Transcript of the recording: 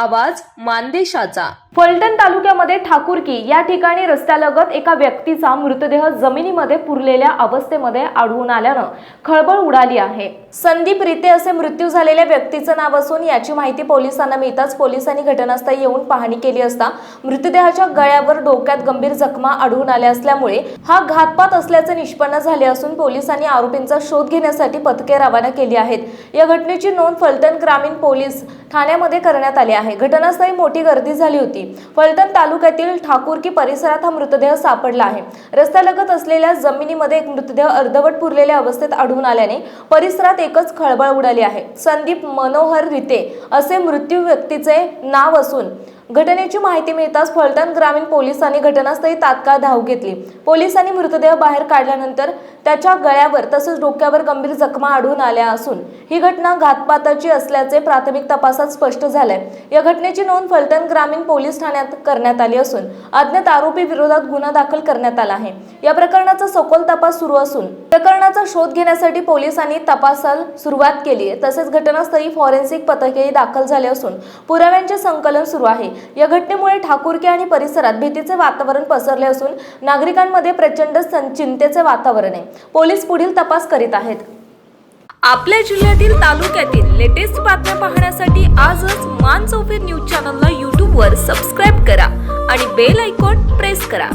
आवाज मानदेशाचा. फलटण तालुक्यामध्ये ठाकुरकी या ठिकाणी रस्त्यालगत एका व्यक्तीचा मृतदेह जमिनीमध्ये पुरलेल्या अवस्थेमध्ये आढळून आल्यानं खळबळ उडाली आहे. संदीप रिते असे मृत्यू झालेल्या व्यक्तीचं नाव असून याची माहिती पोलिसांना मिळताच पोलिसांनी घटनास्थळी येऊन पाहणी केली असता मृतदेहाच्या गळ्यावर डोक्यात गंभीर जखमा आढळून आल्या असल्यामुळे हा घातपात असल्याचे निष्पन्न झाले असून पोलिसांनी आरोपींचा शोध घेण्यासाठी पथके रवाना केली आहेत. या घटनेची नोंद फलटण ग्रामीण पोलीस ठाण्यामध्ये करण्यात आली आहे. घटनास्थळी मोठी गर्दी झाली होती. फलटण तालुक्यातील ठाकूरकी परिसरात हा मृतदेह सापडला आहे. रस्त्यालगत असलेल्या जमिनीमध्ये एक मृतदेह अर्धवट पुरलेल्या अवस्थेत आढळून आल्याने परिसरात एकच खळबळ उडाली आहे. संदीप मनोहर रिते असे मृत्यू व्यक्तीचे नाव असून घटनेची माहिती मिळताच फलटण ग्रामीण पोलिसांनी घटनास्थळी तात्काळ धाव घेतली. पोलिसांनी मृतदेह बाहेर काढल्यानंतर त्याच्या गळ्यावर तसेच डोक्यावर गंभीर जखमा आढळून आल्या असून ही घटना घातपाताची असल्याचे प्राथमिक तपासात स्पष्ट झाले या घटनेची नोंद फलटण ग्रामीण पोलीस ठाण्यात करण्यात आली असून अज्ञात आरोपी विरोधात गुन्हा दाखल करण्यात आला आहे. या प्रकरणाचा सखोल तपास सुरू असून प्रकरणाचा शोध घेण्यासाठी पोलिसांनी तपासाला सुरुवात केली आहे. तसेच घटनास्थळी फॉरेन्सिक पथकेही दाखल झाले असून पुराव्यांचे संकलन सुरू आहे. या घटनेमुळे ठाकूरके आणि परिसरात भीतीचे वातावरण पसरले असून नागरिकांमध्ये प्रचंड सं- चिंतेचे वातावरण आहे. पोलीस पुढील तपास करीत आहेत. आपल्या जिल्ह्यातील तालुक्यातील लेटेस्ट बातम्या पाहण्यासाठी आजच मान चौफेर न्यूज चॅनलला यूट्यूबवर सबस्क्राईब करा आणि बेल आयकॉन प्रेस करा.